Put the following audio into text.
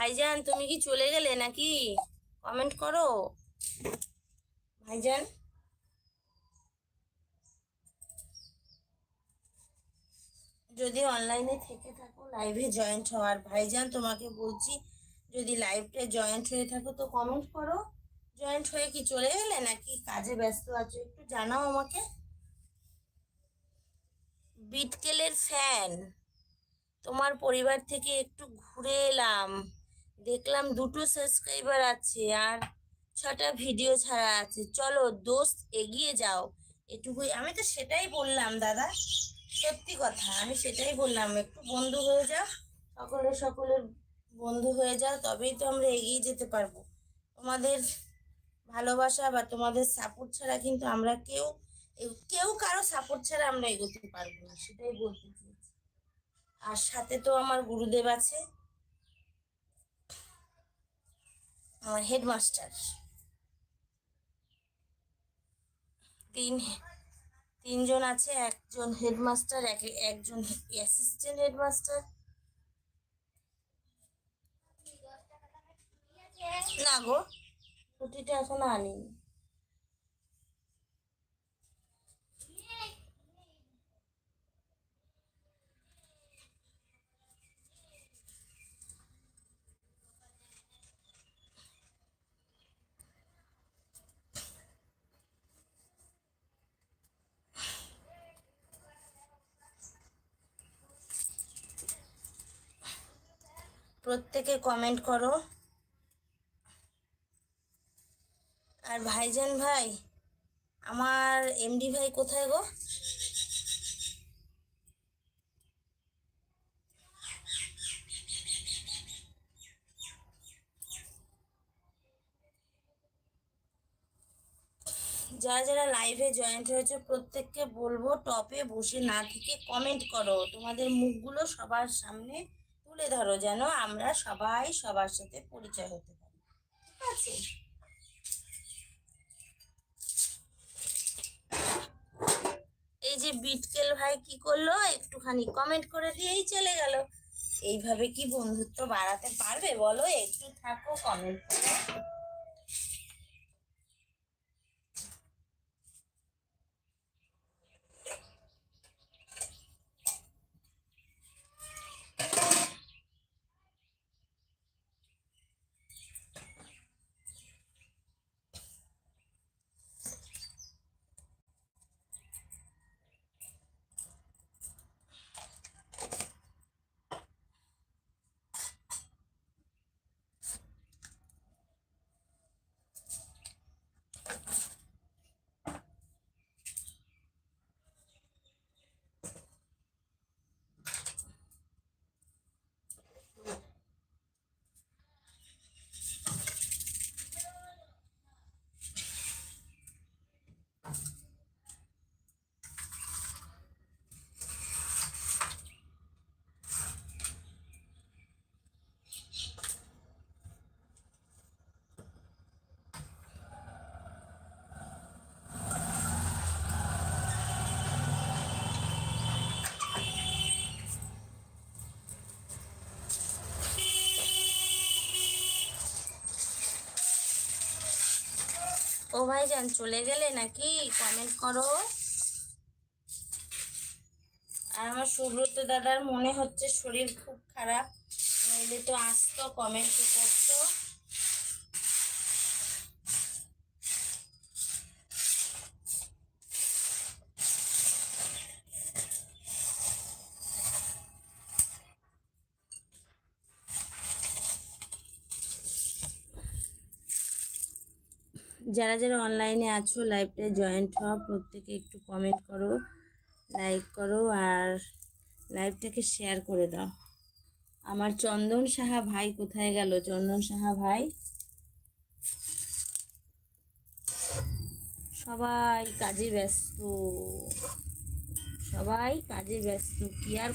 ভাইজান, তুমি কি চলে গেলে নাকি? কমেন্ট করো। ভাইজান? যদি অনলাইনে থেকে থাকো লাইভে জয়েন্ট হওয়ার ভাইজান, তোমাকে বলছি, যদি লাইভে জয়েন্ট হয়ে থাকো, তো কমেন্ট করো। জয়েন্ট হয়ে কি চলে গেলে নাকি কাজে ব্যস্ত আছো? একটু জানাও আমাকে। বিটকেলের ফ্যান তোমার পরিবার থেকে একটু ঘুরে এলাম। দেখলাম দুটো সাবস্ক্রাইবার আছে আর ছটা ভিডিও ছাড়া আছে। চলো দোস্ত এগিয়ে যাও। এটুকুই, আমি তো সেটাই বললাম দাদা, সত্যি কথা, আমি সেটাই বললাম। একটু বন্ধু হয়ে যাও, সকলে সকলের বন্ধু হয়ে যাও, তবেই তো আমরা এগিয়ে যেতে পারব। তোমাদের ভালোবাসা বা তোমাদের সাপোর্ট ছাড়া কিন্তু আমরা কেউ কেউ কারও সাপোর্ট ছাড়া আমরা এগোতে পারব না, সেটাই বলতে চেয়েছি। আর সাথে তো আমার গুরুদেব আছে আমার হেডমাস্টার তিন তিনজন আছে, একজন হেডমাস্টার এক, একজন অ্যাসিস্ট্যান্ট হেডমাস্টার না গো, ছুটিটা এখনও আনিনি। প্রত্যেকে কমেন্ট করো। আর ভাইজান ভাই, আমার এমডি ভাই কোথায় গো? যারা যারা লাইভে জয়েন্ট হয়েছে, প্রত্যেককে বলব টপে বসে না থেকে কমেন্ট করো। তোমাদের মুখগুলো সবার সামনে তুলে ধরো যেন আমরা সবাই সবার সাথে পরিচয় হতে পারি। আছে। এই যে বিটকেল ভাই কি করল? একটুখানি কমেন্ট করে দিয়েই চলে গেল। এইভাবে কি বন্ধুত্ব বাড়াতে পারবে বলো? একটু থাকো কমেন্ট করে। ও ভাই যান চলে গেলে নাকি কমেন্ট করো? আর আমার সুব্রত দাদার মনে হচ্ছে শরীর খুব খারাপ, নইলে তো আসতো কমেন্ট যারা যারা অনলাইনে আছো লাইভটা জয়েন্ট হওয়া প্রত্যেকে একটু কমেন্ট করো লাইক করো আর লাইভটাকে শেয়ার করে দাও। আমার চন্দন সাহা ভাই কোথায় গেল? চন্দন সাহা ভাই? সবাই কাজে ব্যস্ত। সবাই কাজে ব্যস্ত, কি আর